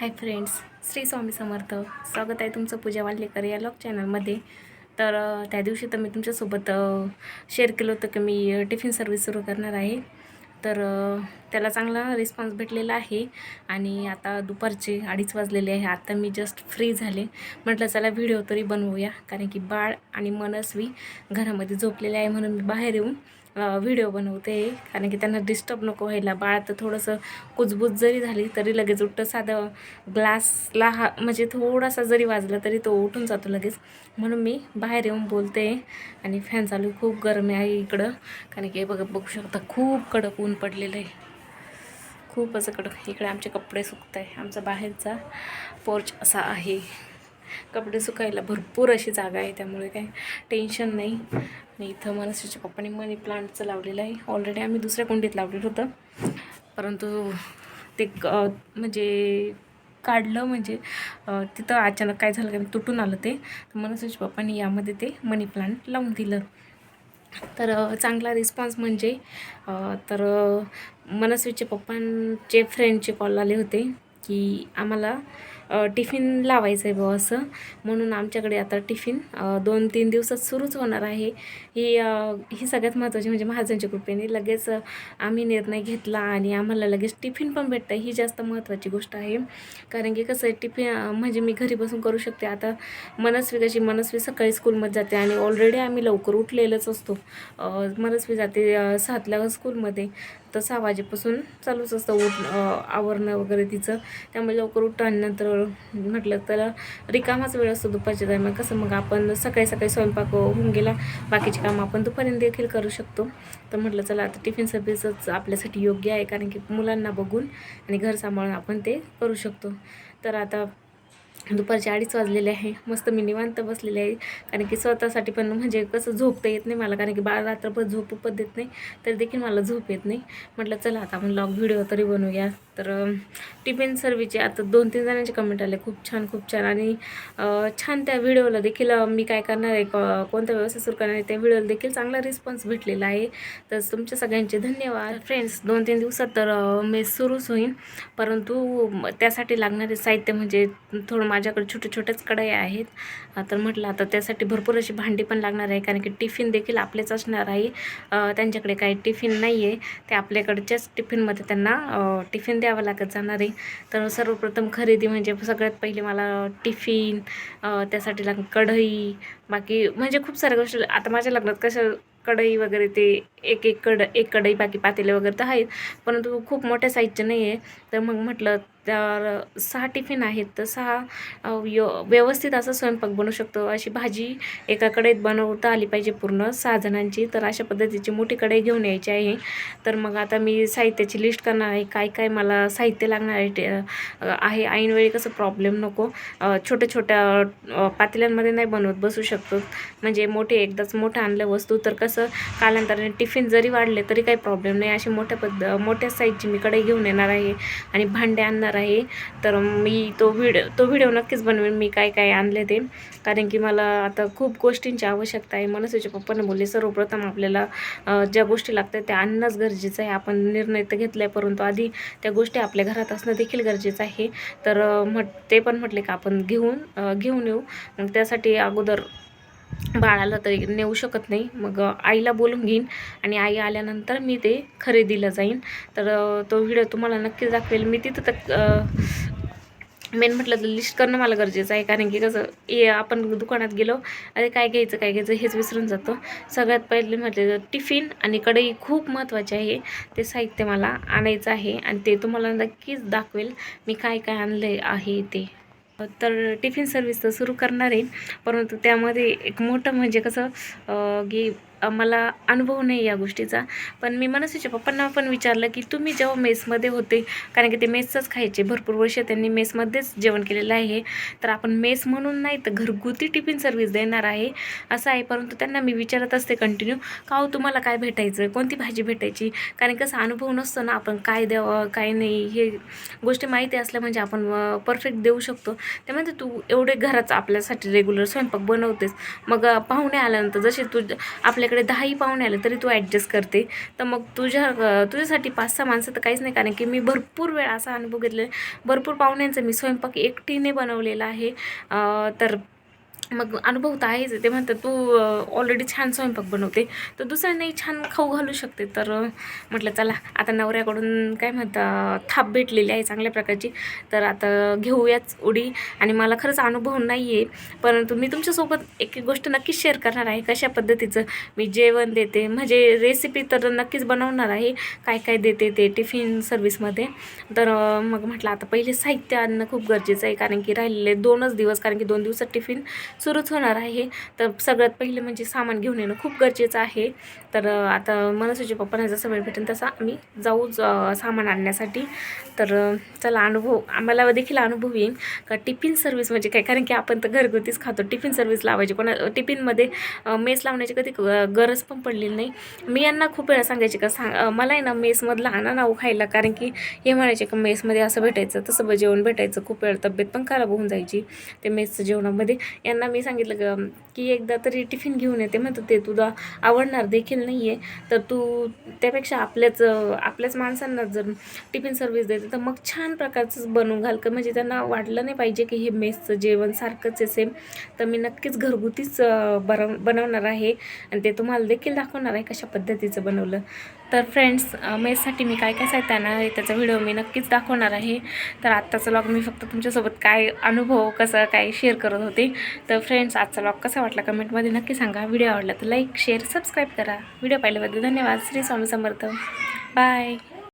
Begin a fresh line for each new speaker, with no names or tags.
Hi friends Shri Swami Samarth. स्वागत आहे तुमचं पूजा वाल्लेकर या लॉग चॅनलमध्ये. तर त्या दिवशी तर मी तुमच्यासोबत शेअर केलं होतं की मी टिफिन सर्विस सुरू करणार आहे. तर त्याला चांगला रिस्पॉन्स भेटलेला आहे. आणि आता दुपारचे अडीच वाजलेले आहे. आता मी जस्ट फ्री झाले. म्हटलं चला व्हिडिओ तरी बनवूया. कारण की बाळ आणि मनस्वी घरामध्ये झोपलेले आहे म्हणून मी बाहेर येऊन व्हिडिओ बनवते. कारण की त्यांना डिस्टर्ब नको व्हायला. बाळ तर थोडंसं कुजबूज जरी झाली तरी लगेच उठतं साधं ग्लासला हा म्हणजे थोडासा जरी वाजला तरी तो उठून जातो लगेच. म्हणून मी बाहेर येऊन बोलते आणि फॅन चालू खूप गरमी आहे इकडं. कारण की हे बघा बघू शकता खूप कडक ऊन पडलेलं आहे. खूप असं कडक. इकडे आमचे कपडे सुकत आहे आमचा बाहेरचा पोर्च असा आहे. कपडे सुकायला भरपूर अशी जागा आहे त्यामुळे काय टेन्शन नाही. आणि इथं मनस्वीच्या पप्पाने मनी प्लांटचं लावलेलं आहे. ऑलरेडी आम्ही दुसऱ्या कुंडीत लावलेलं होतं. परंतु ते म्हणजे काढलं म्हणजे तिथं अचानक काय झालं काय तुटून आलं ते. तर मनस्वीच्या पप्पाने यामध्ये ते मनी प्लांट लावून दिलं. तर चांगला रिस्पॉन्स म्हणजे तर मनस्वीचे पप्पांचे फ्रेंडचे कॉल आले होते. की आम्हाला टिफिन लावायचं आहे बुवा असं. म्हणून आमच्याकडे आता टिफिन दोन तीन दिवसात सुरूच होणार आहे. ही ही सगळ्यात महत्त्वाची म्हणजे महाजनच्या कृपेने. लगेच आम्ही निर्णय घेतला आणि आम्हाला लगेच टिफिन पण भेटतं ही जास्त महत्त्वाची गोष्ट आहे. कारण की कसं आहे टिफिन म्हणजे मी घरी बसून करू शकते. आता मनस्वी कशी मनस्वी सकाळी स्कूलमध्ये जाते आणि ऑलरेडी आम्ही लवकर उठलेलंच असतो. मनस्वी जाते अ, सातला स्कूलमध्ये. तर सहा वाजेपासून चालूच असतं उठ आवरणं वगैरे तिचं. त्यामुळे लवकर उठतं आणि नंतर म्हटलं तर रिकामाच वेळ असतो दुपारच्या दरम्यान कसं मग आपण सकाळी सकाळी स्वयंपाक होऊन गेला. बाकीचे कामं आपण दुपारी देखील करू शकतो. तर म्हटलं चला आता टिफिन सर्व्हिसच आपल्यासाठी योग्य आहे कारण की मुलांना बघून आणि घर सांभाळून आपण ते करू शकतो. तर आता दुपारचे अडीच वाजलेले आहे. मस्त मी निवांत बसलेले आहे. कारण की स्वतःसाठी पण म्हणजे कसं झोपता येत नाही मला. कारण की बाळ रात्रभर झोपू पण देत नाही तर देखील मला झोप येत नाही. म्हटलं चला आता आपण लॉग व्हिडिओ तरी बनवूया. तर टिफिन सर्व्हिसचे आता दोन तीन जणांचे कमेंट आले. खूप छान खूप छान. आणि छान त्या व्हिडिओला देखील मी काय करणार आहे क- कोणता व्यवसाय सुरू करणार आहे त्या व्हिडिओला देखील चांगला रिस्पॉन्स भेटलेला आहे. तर तुमच्या सगळ्यांचे धन्यवाद. फ्रेंड्स दोन तीन दिवसात तर मेस सुरूच होईल परंतु त्यासाठी लागणारे साहित्य म्हणजे थोडं माझ्याकडे छोटे छोटेच कढई आहेत. तर म्हटलं आता त्यासाठी भरपूर अशी भांडी पण लागणार आहे कारण की टिफिन देखील आपलेच असणार आहे. त्यांच्याकडे काही टिफिन नाही आहे ते आपल्याकडच्याच टिफिनमध्ये त्यांना टिफिन द्या द्यावं लागत जाणार आहे. तर सर्वप्रथम खरेदी म्हणजे सगळ्यात पहिले मला टिफिन त्यासाठी लाग कढई बाकी म्हणजे खूप साऱ्या गोष्टी. आता माझ्या लग्नात कसं कढई वगैरे ते एक एक कड एक कढई बाकी पातेले वगैरे तर आहेत परंतु खूप मोठ्या साईजचे नाही आहे तर मग म्हटलं तर सहा टिफिन आहेत तर सहा यो व्यवस्थित असं स्वयंपाक बनवू शकतो. अशी भाजी एका बनवता आली पाहिजे पूर्ण सहा जणांची. तर अशा पद्धतीची मोठी कढई घेऊन यायची आहे. तर मग आता मी साहित्याची लिस्ट करणार आहे. काय काय मला साहित्य लागणार आहे आहे. ऐनवेळी कसं प्रॉब्लेम नको. छोट्या छोट्या पातेल्यांमध्ये नाही बनवत बसू शकतो. म्हणजे मोठे एकदाच मोठं आणलं वस्तू तर कसं कालांतराने टिफिन जरी वाढले तरी काही प्रॉब्लेम नाही. अशी मोठ्या पद्ध मोठ्या साईजची मी कढई घेऊन येणार आहे. आणि भांडे आणणार आहे. तर मी तो व्हिडिओ तो व्हिडिओ नक्कीच बनवेन मी काय काय आणले ते. कारण की मला आता खूप गोष्टींची आवश्यकता आहे. मनसेच्या पप्पाने बोलले सर्वप्रथम आपल्याला ज्या गोष्टी लागतात त्या आणणंच गरजेचं आहे. आपण निर्णय तर घेतला आहे परंतु आधी त्या गोष्टी आपल्या घरात असणं देखील गरजेचं आहे. तर म्हट ते पण म्हटले का आपण घेऊन घेऊन येऊ. मग त्यासाठी अगोदर बाळाला तरी नेऊ शकत नाही. मग आईला बोलून घेईन आणि आई आल्यानंतर मी ते खरेदीला जाईन. तर तो व्हिडिओ तुम्हाला नक्कीच दाखवेल. मी तिथं तर मेन म्हटलं तर लिस्ट करणं मला गरजेचं आहे. कारण की कसं ए आपण दुकानात गेलो अरे काय घ्यायचं काय घ्यायचं हेच विसरून जातो. सगळ्यात पहिले म्हटलं तर टिफिन आणि कढई खूप महत्त्वाचे आहे. ते साहित्य मला आणायचं आहे आणि ते तुम्हाला नक्कीच दाखवेल. मी काय काय आणलं आहे ते. तर टिफिन सर्विस तर सुरू करणार आहे. परंतु त्यामध्ये एक मोठं म्हणजे कसं की मला अनुभव नाही या गोष्टीचा. पण मी मनसेच्या पप्पांना पण विचारलं की तुम्ही जेव्हा मेसमध्ये होते कारण की ते मेसचंच खायचे भरपूर वर्ष त्यांनी मेसमध्येच जेवण केलेलं आहे. तर आपण मेस म्हणून नाही तर घरगुती टिफिन सर्व्हिस देणार आहे असं आहे. परंतु त्यांना मी विचारत असते कंटिन्यू का हो, तुम्हाला काय भेटायचं? कोणती भाजी भेटायची? कारण कसं अनुभव नसतो ना आपण काय द्यावं काय नाही. हे गोष्टी माहिती असल्या म्हणजे आपण परफेक्ट देऊ शकतो. ते तू एवढे घरात आपल्यासाठी रेग्युलर स्वयंपाक बनवतेस. मग पाहुणे आल्यानंतर जसे तू आपल्या आपल्याकडे दहाही पाहुणे आले तरी तू ॲडजस्ट करते. तर मग तुझ्या तुझ्यासाठी पाच सहा माणसं तर काहीच नाही. कारण की मी भरपूर वेळा असा अनुभव घेतलेला आहे. भरपूर पाहुण्यांचा मी स्वयंपाक एकटीने बनवलेला आहे. तर मग अनुभव तर आहेच ते म्हणतात तू ऑलरेडी छान स्वयंपाक बनवते तर दुसऱ्यांनाही छान खाऊ घालू शकते. तर म्हटलं चला आता नवऱ्याकडून काय म्हणता थाप भेटलेली आहे चांगल्या प्रकारची तर आता घेऊयाच उडी. आणि मला खरंच अनुभव नाही आहे परंतु मी तुमच्यासोबत एक एक गोष्ट नक्कीच शेअर करणार आहे. कशा पद्धतीचं मी जेवण देते म्हणजे रेसिपी तर नक्कीच बनवणार आहे. काय काय देते ते टिफिन सर्विसमध्ये तर मग म्हटलं आता पहिले साहित्य आणणं खूप गरजेचं आहे कारण की राहिलेले दोनच दिवस कारण की दोन दिवसात टिफिन सुरूच होणार आहे. तर सगळ्यात पहिले म्हणजे सामान घेऊन येणं खूप गरजेचं आहे. तर आता मनसूच्या पप्पांना जसं वेळ भेटेल तसा आम्ही जाऊ सामान आणण्यासाठी. तर चला अनुभव आम्हाला देखील अनुभव येईल. का टिफिन सर्व्हिस म्हणजे काय? कारण की आपण तर घरगुतीच खातो. टिफिन सर्व्हिस लावायची. कोणा टिफिनमध्ये मेस लावण्याची कधी गरज पण पडलेली नाही. मी यांना खूप वेळा सांगायची का सांग मला आहे ना मेसमधला आणा नाव हो खायला. कारण की हे म्हणायचे का मेसमध्ये असं भेटायचं तसं जेवण भेटायचं. खूप वेळ तब्येत पण खराब होऊन जायची. ते मेसचं जेवणामध्ये. यांना मी सांगितलं ग की एकदा तरी टिफिन घेऊन येते म्हणतं ते तुला आवडणार देखील नाही आहे तर तू त्यापेक्षा आपल्याच आपल्याच माणसांना जर टिफिन सर्व्हिस देते तर मग छान प्रकारचंच बनवून घाल का म्हणजे त्यांना वाटलं नाही पाहिजे की हे मेसचं जेवण सारखंच आहे सेम तर मी नक्कीच घरगुतीच बनव बनवणार आहे. आणि ते तुम्हाला देखील दाखवणार आहे कशा पद्धतीचं बनवलं. तर फ्रेंड्स मेससाठी मी काय काय साहित्य आणणार आहे त्याचा व्हिडिओ मी नक्कीच दाखवणार आहे. तर आत्ताचा लॉग मी फक्त तुमच्यासोबत काय अनुभव कसं काय शेअर करत होते. तर फ्रेंड्स आजचा लॉग कसा वाटला कमेंटमध्ये नक्की सांगा. व्हिडिओ आवडला तर लाईक शेअर सबस्क्राईब करा. व्हिडिओ पाहिल्याबद्दल धन्यवाद. श्री स्वामी समर्थ. बाय